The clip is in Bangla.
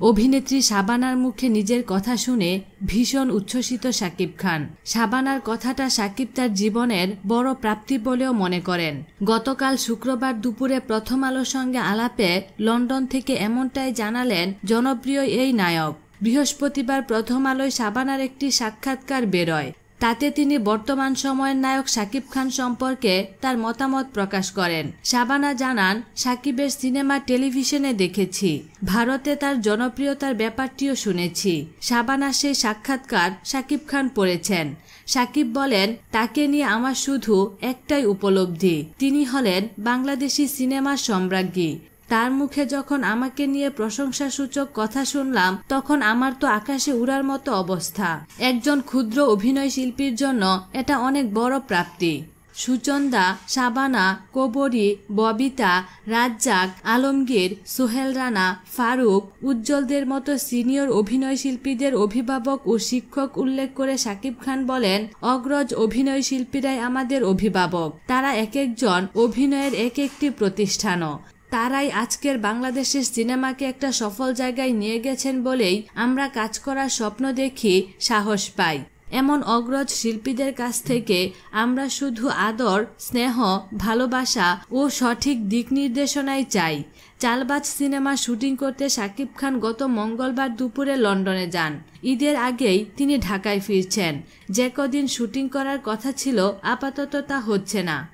অভিনেত্রী শাবানার মুখে নিজের কথা শুনে ভীষণ উচ্ছ্বসিত সাকিব খান। শাবানার কথাটা সাকিব তার জীবনের বড় প্রাপ্তি বলেও মনে করেন। গতকাল শুক্রবার দুপুরে প্রথম আলোর সঙ্গে আলাপে লন্ডন থেকে এমনটাই জানালেন জনপ্রিয় এই নায়ক। বৃহস্পতিবার প্রথম আলোয় শাবানার একটি সাক্ষাৎকার বেরোয়। তাতে তিনি বর্তমান সময়ের নায়ক শাকিব খান সম্পর্কে তার মতামত প্রকাশ করেন। শাবানা জানান সাকিবের সিনেমা টেলিভিশনে দেখেছি। ভারতে তার জনপ্রিয়তার ব্যাপারটিও শুনেছি। শাবানা সেই সাক্ষাৎকার সাকিব খান পড়েছেন। সাকিব বলেন, তাকে নিয়ে আমার শুধু একটাই উপলব্ধি। তিনি হলেন বাংলাদেশি সিনেমার সম্রাজ্ঞী। তার মুখে যখন আমাকে নিয়ে প্রশংসাসূচক কথা শুনলাম, তখন আমার তো আকাশে উড়ার মতো অবস্থা। একজন ক্ষুদ্র অভিনয় শিল্পীর জন্য এটা অনেক বড় প্রাপ্তি। সুচন্দা শাবানা কবরী, ববিতা, রাজ্জাক, আলমগীর, সোহেল রানা, ফারুক, উজ্জ্বলদের মতো সিনিয়র অভিনয় শিল্পীদের অভিভাবক ও শিক্ষক উল্লেখ করে শাকিব খান বলেন, অগ্রজ অভিনয় শিল্পীরাই আমাদের অভিভাবক। তারা এক একজন অভিনয়ের এক একটি প্রতিষ্ঠানও। তারাই আজকের বাংলাদেশের সিনেমাকে একটা সফল জায়গায় নিয়ে গেছেন বলেই আমরা কাজ করার স্বপ্ন দেখি, সাহস পাই। এমন অগ্রজ শিল্পীদের কাছ থেকে আমরা শুধু আদর, স্নেহ, ভালোবাসা ও সঠিক দিক নির্দেশনাই চাই। চালবাজ সিনেমা শুটিং করতে শাকিব খান গত মঙ্গলবার দুপুরে লন্ডনে যান। ঈদের আগেই তিনি ঢাকায় ফিরছেন। যে কদিন শুটিং করার কথা ছিল, আপাতত তা হচ্ছে না।